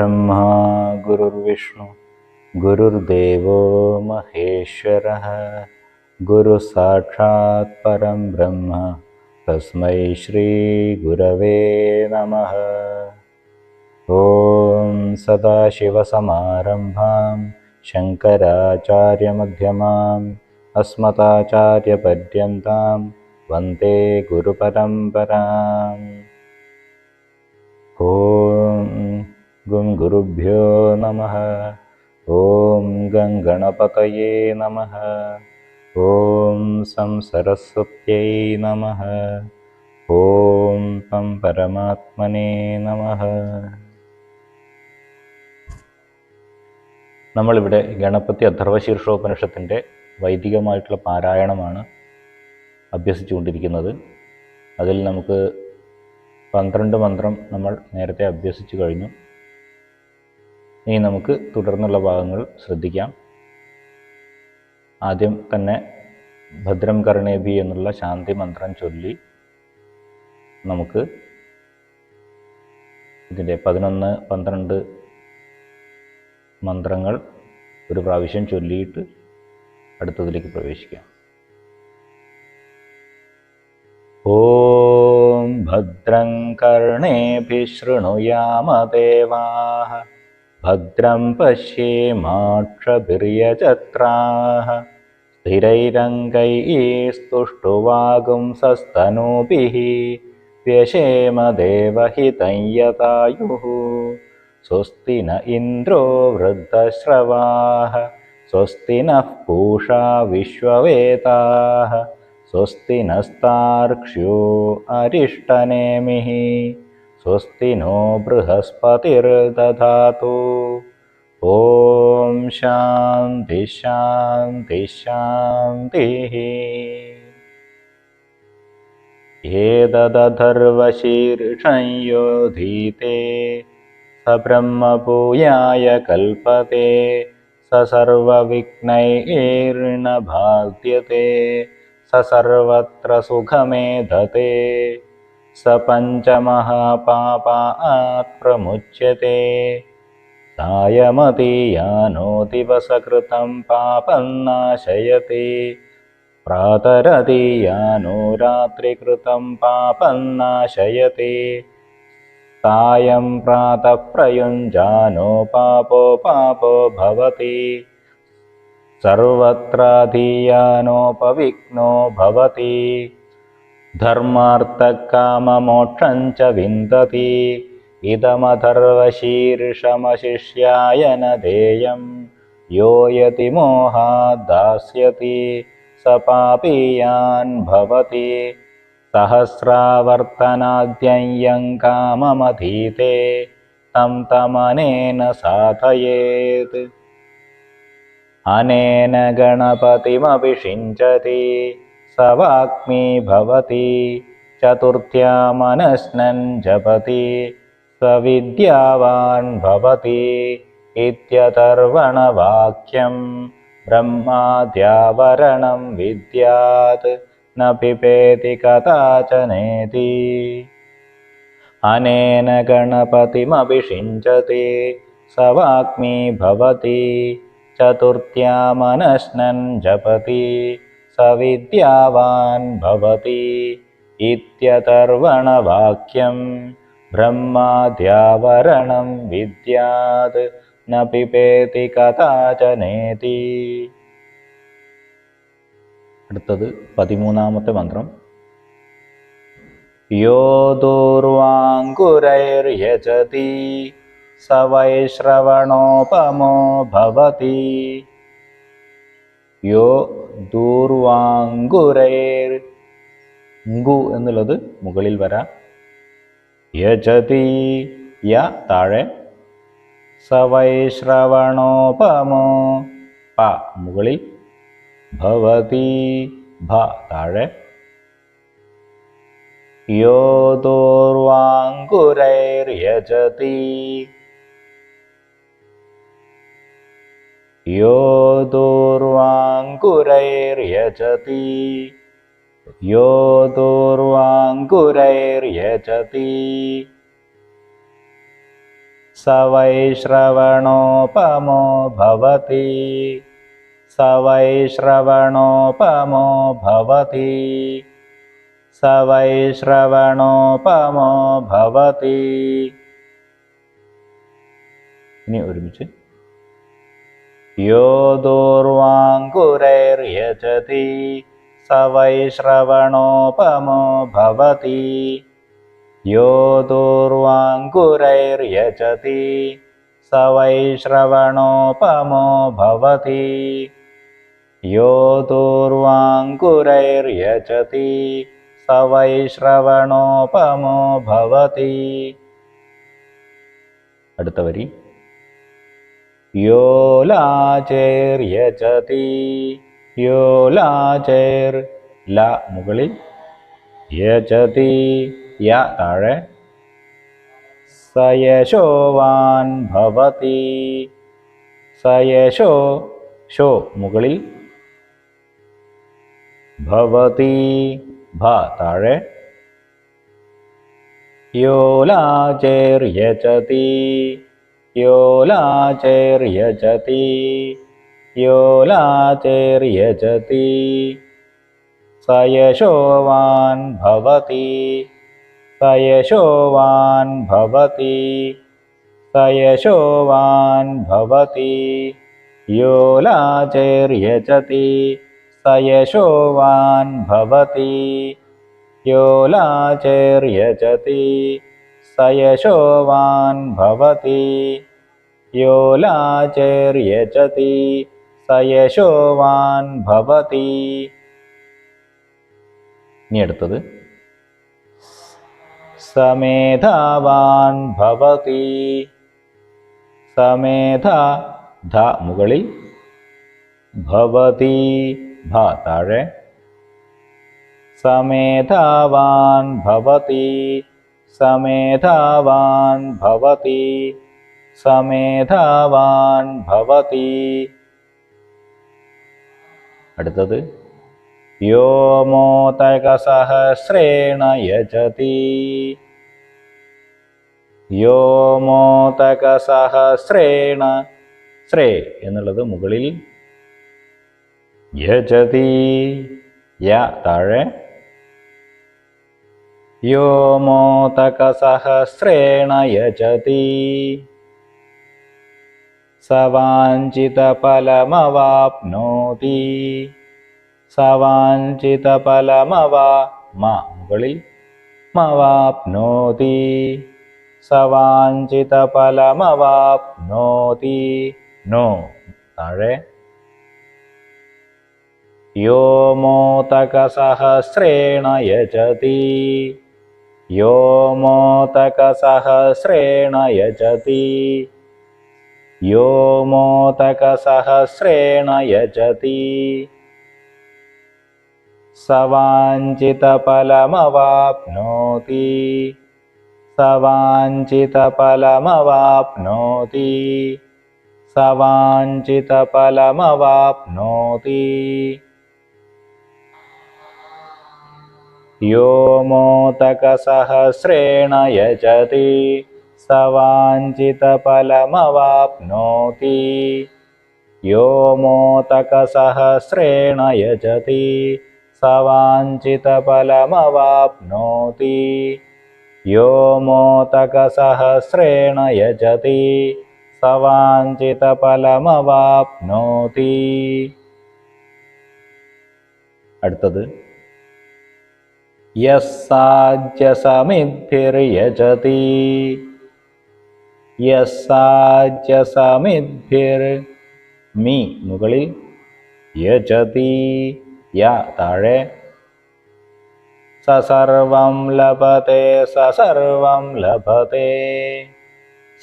गुरुर्ब्रह्मा गुरुर्विष्णु गुरुर्देवो महेश्वरः। गुरुसाक्षात् परं ब्रह्म तस्मै श्रीगुरवे नमः। ॐ सदाशिवसमारम्भां शङ्कराचार्यमध्यमाम् अस्मदाचार्यपर्यन्तां वन्दे गुरुपरम्पराम्। ॐ गुं गुरुभ्यो नमः ॐ गं गणपतये नमः ॐ सं सरस्वत्यै नमः ॐ പം പരമാത്മനെ നമഃ നമ്മളിവിടെ ഗണപതി അഥർവശീർഷോപനിഷത്തിൻ്റെ വൈദികമായിട്ടുള്ള പാരായണമാണ് അഭ്യസിച്ചുകൊണ്ടിരിക്കുന്നത് അതിൽ നമുക്ക് പന്ത്രണ്ട് മന്ത്രം നമ്മൾ നേരത്തെ അഭ്യസിച്ചു കഴിഞ്ഞു ഇനി നമുക്ക് തുടർന്നുള്ള ഭാഗങ്ങൾ ശ്രദ്ധിക്കാം. ആദ്യം തന്നെ ഭദ്രം കർണേബി എന്നുള്ള ശാന്തി മന്ത്രം ചൊല്ലി നമുക്ക് ഇതിന്റെ പതിനൊന്ന് പന്ത്രണ്ട് മന്ത്രങ്ങൾ ഒരു പ്രാവശ്യം ചൊല്ലിയിട്ട് അടുത്തതിലേക്ക് പ്രവേശിക്കാം. ഓം ഭദ്രം കർണേഭി ശൃണുയാമദേവാ भद्रं पश्येमाक्षभिर्यजत्राः स्थिरैरङ्गैस्तुष्टुवागुंसस्तनूभिः व्यशेमदेवहितं यतायुः स्वस्ति न इन्द्रो वृद्धश्रवाः स्वस्ति नः पूषा विश्ववेताः स्वस्ति नस्तार्क्ष्यो अरिष्टनेमिः स्वस्ति नो बृहस्पतिर्दधातु। ॐ शान्ति शान्ति शान्तिः। एतदथर्वशीर्षं योधीते स ब्रह्मभूयाय कल्पते स सर्वविघ्नैर्न बाध्यते स सर्वत्र सुखमेधते स पञ्चमहापापात् प्रमुच्यते सायमतीयानो दिवसकृतं पापं नाशयति। प्रातरदीयानो रात्रिकृतं पापं नाशयति। सायं प्रातः प्रयुञ्जानो पापो पापो भवति। सर्वत्राधीयानोपविघ्नो भवति धर्मार्थकाममोक्षं च विन्दति। देयं। यो यतिमोहाद्दास्यति स पापीयान् भवति। सहस्रावर्तनाद्यं काममधीते तं तमनेन साधयेत्। अनेन गणपतिमभिषिञ्चति स वाग्मी भवति चतुर्थ्या मनस्नन् जपति स विद्यावान् भवति इत्यतर्वणवाक्यं ब्रह्माद्यावरणं विद्यात् न पिबेति कदाचनेति अनेन गणपतिमभिषिञ्चति स वाग्मी भवति चतुर्थ्या मनस्नन् जपति സവിദ്യാവാൻ ഭവതി ഇത്യതർവണവാക്യം ബ്രഹ്മാദ്യാവരണം വിദ്യാത് ന പിബേതി കഥാചനേതി. അടുത്തത് പതിമൂന്നാമത്തെ മന്ത്രം. യോ ദൂർവാങ്കുരൈർയജതി സ വൈശ്രവണോപമോ ഭവതി. യോ ദൂർവാങ്കുരൈർ എന്നുള്ളത് മുകളിൽ വരാം. യജതി യ താഴെ. സവൈശ്രവണോപമോ. വൈശ്രവണോപമോ പ മുകളിൽ. ഭവതി ഭ താഴെ. യോ ദൂർവാങ്കുരൈർയജതി यो दूर्वाङ्कुरैर्यजति यो दूर्वाङ्कुरैर्यजति स वै श्रवणोपमो भवति स वै श्रवणोपमो भवति स वै श्रवणोपमो भवति ഇനി ഒരുമിച്ച് यो दूर्वाङ्कुरैर्यजति स वै श्रवणोपमो भवति। यो दूर्वाङ्कुरैर्यजति स वै श्रवणोपमो भवति। यो दूर्वाङ्कुरैर्यजति स वै श्रवणोपमो भवति। अ വരി യോ यो ലാചേർ ല മുകളിൽ യജതി യ താഴെ സയശോവാൻ ഭവതി. സയശോ ഷോ മുകളിൽ ഭവതി ഭ താഴെ യോലാചേർയജതി. യോലാചേർയജതി യോലാചേർയജതി സയശോവാൻ ഭവതി സയശോവാൻ ഭവതി സയശോവാൻ ഭവതി. യോലാചേർയജതി സയശോവാൻ ഭവതി യോലാചേർയജതി സയശോവാൻ ഭവതി യോലാചേർയജതി സയശോവാൻ ഭവതി ഇനി അടുത്തത്. സമേധാവാൻ ഭവതി। സമേധ ധ മുകളിൽ ഭവതി ഭ താഴെ. സമേധാവാൻ ഭവതി സമേധാവാൻ ഭവതി. സമേധാവാൻ ഭവതി. അടുത്തത് യോമോതകസഹസ്രേണ യജതി. യോമോതകസഹസ്രേണ ശ്രേ എന്നുള്ളത് മുകളിൽ യജതി യ താഴെ യോമോതകസഹസ്രേണ യജതി. സവാഞ്ചിതഫലമവാപ്നോതി. സവാഞ്ചിതഫലമവാ മ മുകളിൽ മവാപ്നോതി. സവാഞ്ചിതഫലമവാപ്നോതി. നോ താഴെ. യോമോതകസഹസ്രേണ യജതി. यो मोतकसहस्रेण यजति। यो मोतकसहस्रेण यजति। स वाञ्छितफलमवाप्नोति स वाञ्छितफलमवाप्नोति स वाञ्छितफलमवाप्नोति യജതി യോമോതകസഹസ്രേണ യജതി സവാഞ്ചിതഫലമവാപ്നോതി. സവാഞ്ചിതഫലമവാപ്നോതി സവാഞ്ചിതഫലമവാപ്നോതി യോമോതകസഹസ്രേണ യജതി സവാഞ്ചിതഫലമവാപ്നോതി. യോമോതകസഹസ്രേണ यो സവാഞ്ചിതഫലമവാപ്നോതി യോമോതകസഹസ്രേണ യജതി സവാഞ്ചിതഫലമവാപ്നോതി. അടുത്തത് യസ്സാജ്യസമിദ്ഭിർയജതി യസ്സാജ്യസമിദ്ഭിർ മി മുകളിൽ യജതി. യ താഴെ. സസർവം ലഭത്തെ സസർവം ലഭത്തെ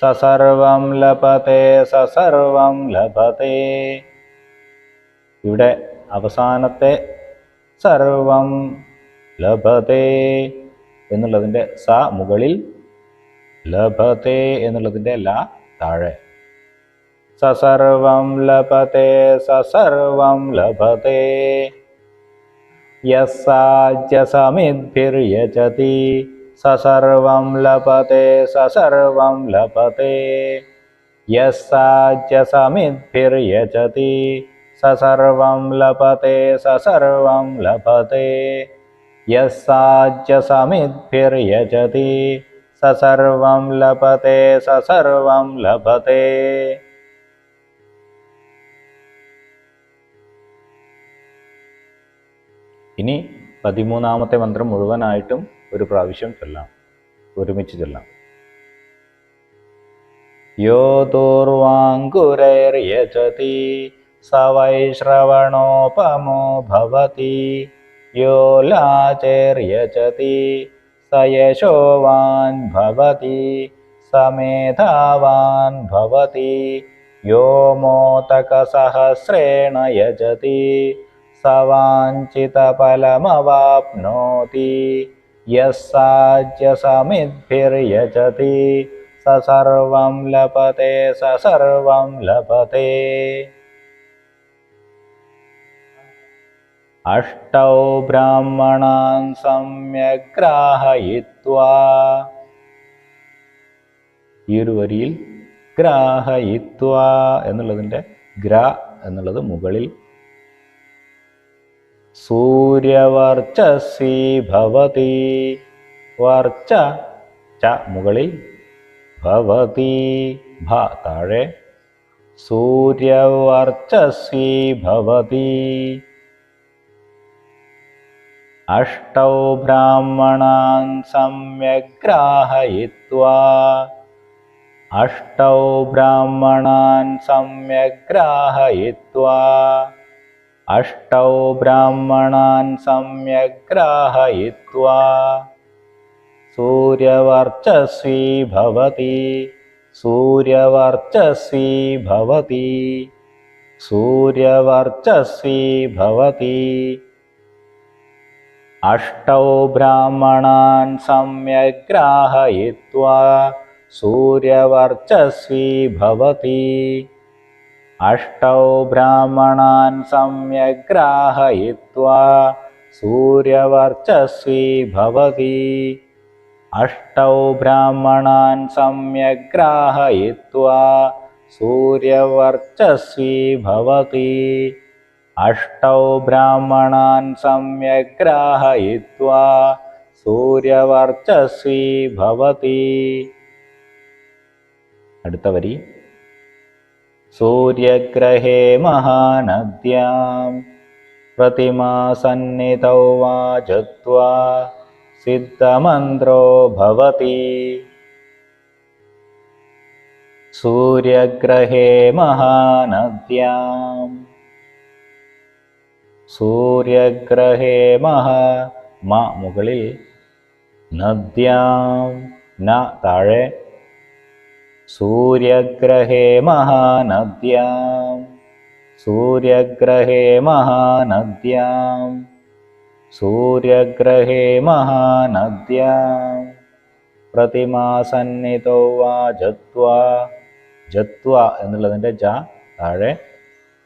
സസർവം ലഭത്തെ സസർവം ലഭത്തെ ഇവിടെ അവസാനത്തെ സർവം ലഭത്തെ എന്നുള്ളതിന്റെ സ മുകളിൽ ലഭത്തെ എന്നുള്ളതിന്റെ ല താഴെ. സസർവം ലഭത്തെ സസർവം ലഭത്തെ യസാജസമിദ്ഭിർയജതി സസർവം ലഭത്തെ സസർവം ലഭത്തെ യസാജസമിദ്ഭിർയജതി സസർവം ലഭത്തെ സസർവം ലഭത്തെ യസാജസമിദ്ഭിർയജതി സസർവം ലഭത്തെ സസർവം ലഭത്തെ ഇനി പതിമൂന്നാമത്തെ മന്ത്രം മുഴുവനായിട്ടും ഒരു പ്രാവശ്യം ചൊല്ലാം. ഒരുമിച്ച് ചൊല്ലാം. യോ ദൂർവാങ്കുരൈർയജതി സ വൈ ശ്രവണോപമോ ഭവതി. यो लाचेर्यचति स यशोवान् भवति समेधावान् भवति यो मोतकसहस्रेण यजति स वाञ्छितफलमवाप्नोति यः साज्यसमिद्भिर्यजति स सर्वं लपते स सर्वं लभते अष्टौ ब्राह्मणान् सम्यग्राहयित्वा ഈ ഒരു വരിയിൽ ഗ്രാഹയിത്വ എന്നുള്ളതിൻ്റെ ഗ്ര എന്നുള്ളത് മുകളിൽ സൂര്യവർച്ചസി ഭവതി വർച്ച ച മുകളിൽ ഭവതി ഭ താഴെ സൂര്യവർച്ചസി ഭവതി अष्टौ ब्राह्मणान् सम्यग्राहयित्वा अष्टौ ब्राह्मणान् सम्यग्राहयित्वा अष्टौ ब्राह्मणान् सम्यग्राहयित्वा सूर्यवर्चस्वी भवति। सूर्यवर्चस्वी भवति। सूर्यवर्चस्वी भवति। अष्टौ ब्राह्मणान् सम्यग्राहयित्वा सूर्यवर्चस्वी भवति। अष्टौ ब्राह्मणान् सम्यग्राहयित्वा सूर्यवर्चस्वी भवति। अष्टौ ब्राह्मणान् सम्यग्राहयित्वा सूर्यवर्चस्वी भवति अष्टौ ब्राह्मणान् सम्यग्राहयित्वा सूर्यवर्चस्वी भवति അടുത്ത വരി सूर्यग्रहे महानद्यां प्रतिमासन्निधौ वाजत्वा सिद्धमन्त्रो भवति सूर्यग्रहे महानद्यां സൂര്യഗ്രഹേ മഹ മ മുകളിൽ നദ്യാം ന താഴെ സൂര്യഗ്രഹേ മഹാനദ്യാം സൂര്യഗ്രഹേ മഹാനദ്യാം സൂര്യഗ്രഹേ മഹാനദ്യാം പ്രതിമാസന്നിധോ വാ ജത്വ ജത്വ എന്നുള്ളതിന്റെ ജ താഴെ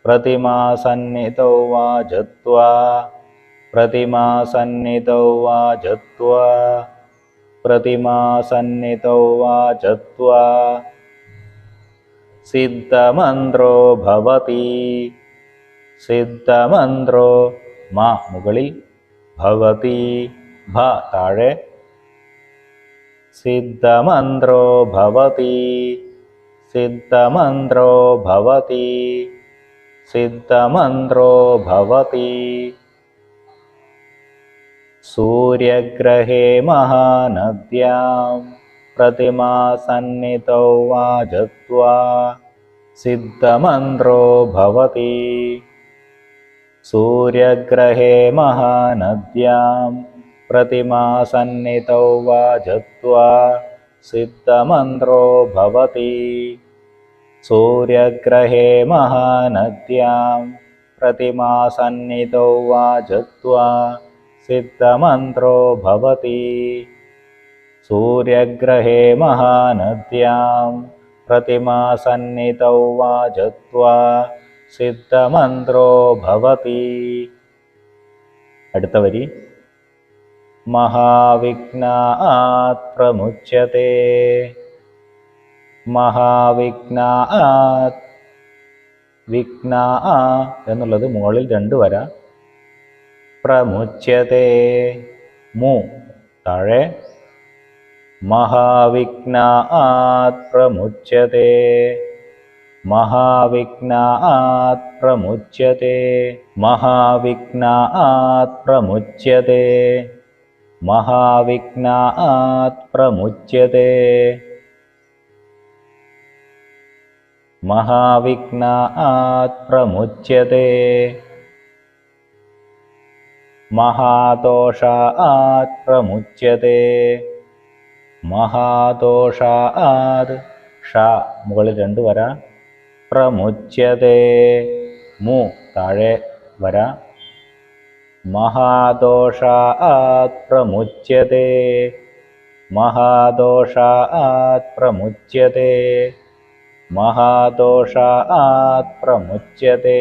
പ്രതിമാസന്നിധോ വാ ജത്വ പ്രതിമാസന്നിധോ വാ ജത്വ പ്രതിമാസന്നിധോ വാ ജത്വ സിദ്ധമന്ത്രോ ഭവതി സിദ്ധമന്ത്രോ മ മുകളിൽ ഭവതി ഭ താഴെ സിദ്ധമന്ത്രോ ഭവതി സിദ്ധമന്ത്രോ ഭവതി सिद्धमन्त्रो भवति। सूर्यग्रहे महानद्यां प्रतिमासन्नितो वाजत्वा सिद्धमन्त्रो भवति। सूर्यग्रहे महानद्यां प्रतिमासन्निधौ वाजत्वा सिद्धमन्त्रो भवति। सूर्यग्रहे महानद्यां प्रतिमासन्निधौ वा जत्वा सिद्धमन्त्रो भवति। सूर्यग्रहे महानद्यां प्रतिमासन्निधौ वा जत्वा सिद्धमन्त्रो भवति। अव महाविघ्नात् प्रमुच्यते മഹാവിഘ്നാത് വിഘ്ന എന്നുള്ളത് മുകളിൽ രണ്ട് വര. പ്രമുച്യത്തെ മു. താഴെ. മഹാവിഘ്നാത് പ്രമുച്യത്തെ മഹാവിഘ്നാത് പ്രമുച്യത്തെ മഹാവിഘ്നാത് പ്രമുച്യത്തെ മഹാവിഘ്നാത് പ്രമുച്യത്തെ മഹാവിഘ്നാത് പ്രമുച്യത്തെ മഹാദോഷാത് പ്രമുച്യത്തെ മഹാദോഷാത് ഷ മുകളിൽ രണ്ട് വര പ്രമുച്യത്തെ മു താഴെ വര മഹാദോഷാത് പ്രമുച്യത്തെ മഹാദോഷാത് പ്രമുച്യത്തെ മഹാദോഷാത് പ്രമുച്യത്തെ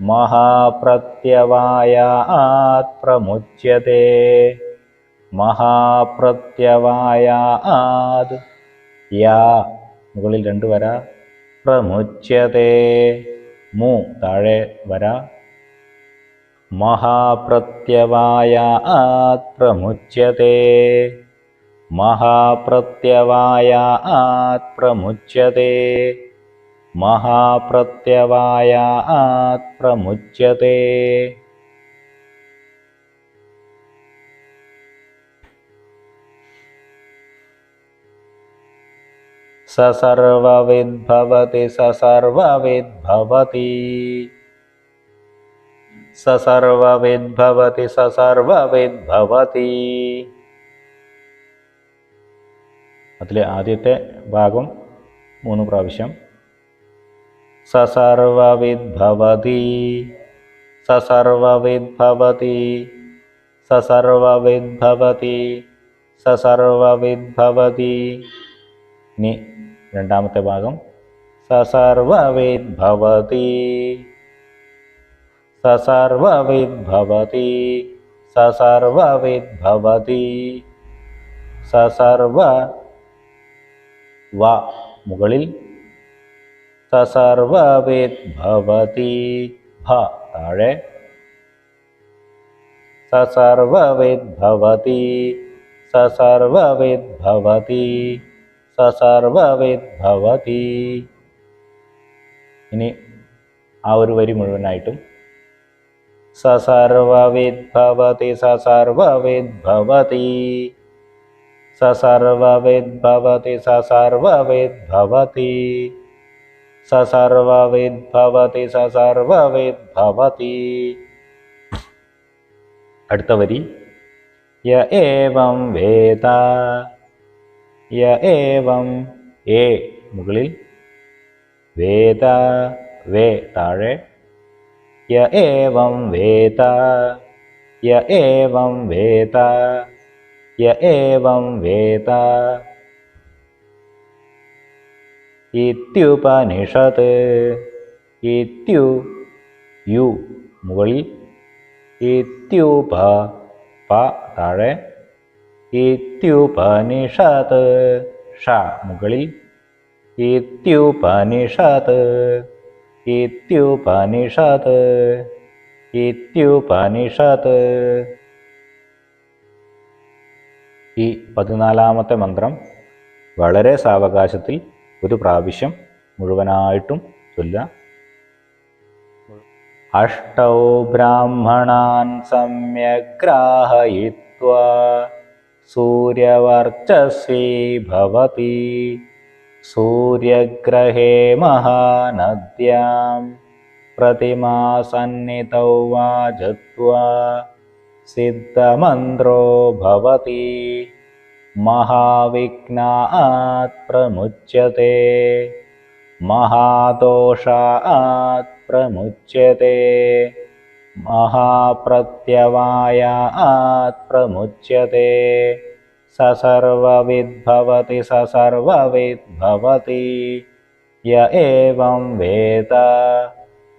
മഹാപ്രത്യവായാത് പ്രമുച്യത്തെ മഹാപ്രത്യവായാത് യാ. മുകളിൽ രണ്ട് വര. പ്രമുച്യത്തെ മു താഴെ വര. മഹാപ്രത്യവായാത് പ്രമുച്യത്തെ महाप्रत्यवायात् प्रमुच्यते। महाप्रत्यवायात् प्रमुच्यते। स सर्वविद्भवति स सर्वविद्भवति। स सर्वविद्भवति स सर्वविद्भवति। അതിലെ ആദ്യത്തെ ഭാഗം മൂന്ന് പ്രാവശ്യം. സസർവവിദ്ഭവതി സസർവവിദ്ഭവതി സസർവവിദ്ഭവതി സസർവവിദ്ഭവതി ഇനി രണ്ടാമത്തെ ഭാഗം. സസർവവിദ്ഭവതി സസർവവിദ്ഭവതി സസർവവിദ്ഭവതി സർവവിദ്ഭവതി വ മുകളിൽ സ സർവവിദ്ഭവതി ഭ താഴെ സ സർവവിദ്ഭവതി സ സർവവിദ്ഭവതി സ സർവവിദ്ഭവതി ഇനി ആ ഒരു വരി മുഴുവനായിട്ടും സ സർവവിദ്ഭവതി സ സർവവിദ്ഭവതി സർവവിദ്ഭവതി സർവവിദ്ഭവതി സർവവിദ്ഭവതി സർവവിദ്ഭവതി അടുത്ത വരി. യ വേദ യ ഏ മുകളിൽ. വേദ വേ താഴെ. യ വേദ യ വേദ യ ഏവം വേദ ഇത്യുപനിഷത്ത് ഇത്യു യു മുകളിൽ। ഇത്യുപ പ താഴെ ഇത്യുപനിഷത്ത് ഷ മുകളിൽ। ഇത്യുപനിഷത്ത് ഇത്യുപനിഷത്ത് ഇത്യുപനിഷത്ത് ഈ പതിനാലാമത്തെ മന്ത്രം വളരെ സാവകാശത്തിൽ ഒരു പ്രാവശ്യം മുഴുവനായിട്ടും ചൊല്ല അഷ്ടൗ ബ്രാഹ്മണാൻ സമ്യഗ്രാഹയിത്വാ സൂര്യവർച്ചസ്വീ ഭവതി സൂര്യഗ്രഹേ മഹാനദ്യാം പ്രതിമാസന്നിതൗ വാജത്വാ सिद्धमन्त्रो भवति। महाविघ्नात् प्रमुच्यते। महादोषात् प्रमुच्यते। महाप्रत्यवायात् प्रमुच्यते। स सर्वविद्भवति स सर्वविद्भवति य एवं वेद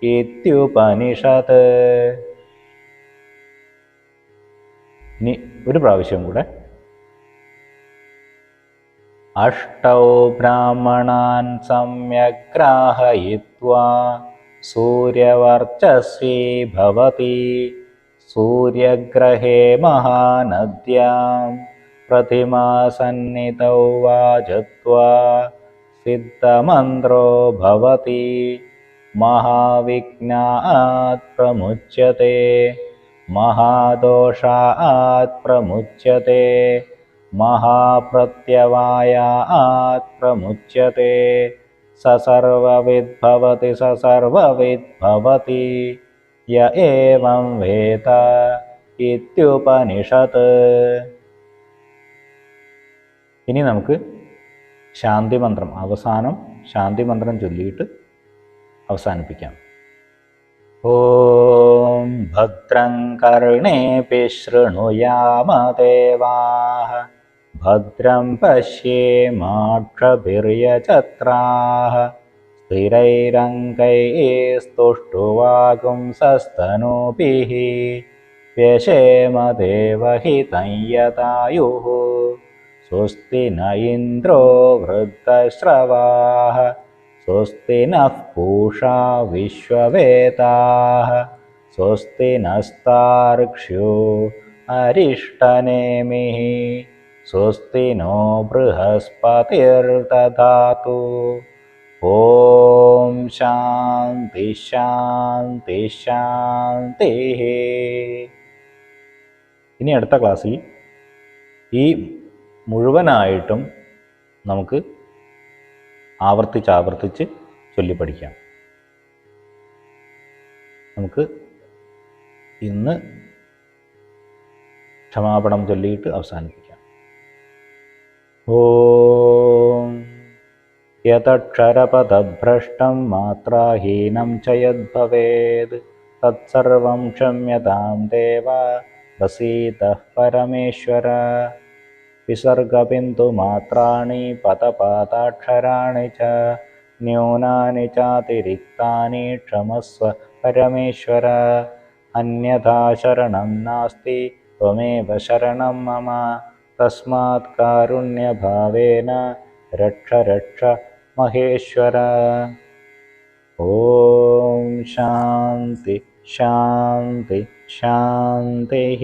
इत्युपनिषत्। ഇനി ഒരു പ്രാവശ്യം കൂടെ അഷ്ടൗ ബ്രാഹ്മണാൻ സമ്യഗ്രാഹയിത്വാ സൂര്യവർച്ചസ്വീ ഭവതി സൂര്യഗ്രഹേ മഹാനദ്യാം പ്രതിമാസന്നിധൗ വാചത്വാ സിദ്ധമന്ത്രോ ഭവതി മഹാവിഘ്നാത് പ്രമുച്യത്തെ മഹാദോഷാത് പ്രമുച്യത്തെ महाप्रत्यवायात् प्रमुच्यते स सर्वविद्भवति स सर्वविद्भवति य एवं वेद ഇത്യുപനിഷത്ത് ഇനി നമുക്ക് ശാന്തി മന്ത്രം അവസാനം ശാന്തി മന്ത്രം ചൊല്ലിയിട്ട് അവസാനിപ്പിക്കാം ॐ भद्रं कर्णेऽपि शृणुयाम देवाः भद्रं पश्येमाक्षभिर्यचत्राः स्थिरैरङ्गैस्तुष्टुवागुंसस्तनूभिः स्थिरैरङ्कैः स्तुष्टुवा कुंसस्तनूपीः प्यशेमदेव न इन्द्रो वृद्धश्रवाः स्वस्ति नः पूषा विश्ववेदाः स्वस्ति नस्तार्क्ष्यो अरिष्टनेमिः स्वस्ति नो बृहस्पतिर्दधातु ॐ शान्ति शान्ति ശാന്തിः ഇനി അടുത്ത ക്ലാസ്സിൽ ഈ മുഴുവനായിട്ടും നമുക്ക് ആവർത്തിച്ച് ആവർത്തിച്ച് ചൊല്ലി പഠിക്കാം നമുക്ക് ഇന്ന് ക്ഷമാപണം ചൊല്ലിയിട്ട് അവസാനിപ്പിക്കാം. ഓം യതക്ഷരപദഭ്രഷ്ടം മാത്രാഹീനം ച യദ്ഭവേത് തത്സർവം ക്ഷമ്യതാം ദേവ വസീതഃ പരമേശ്വര. विसर्गबिन्दुमात्राणि पतपाताक्षराणि च न्यूनानि चातिरिक्तानि क्षमस्व परमेश्वर। अन्यथा शरणं नास्ति त्वमेव शरणं मम। तस्मात् कारुण्यभावेन रक्ष रक्ष महेश्वर। ॐ शान्ति शान्ति शान्तिः।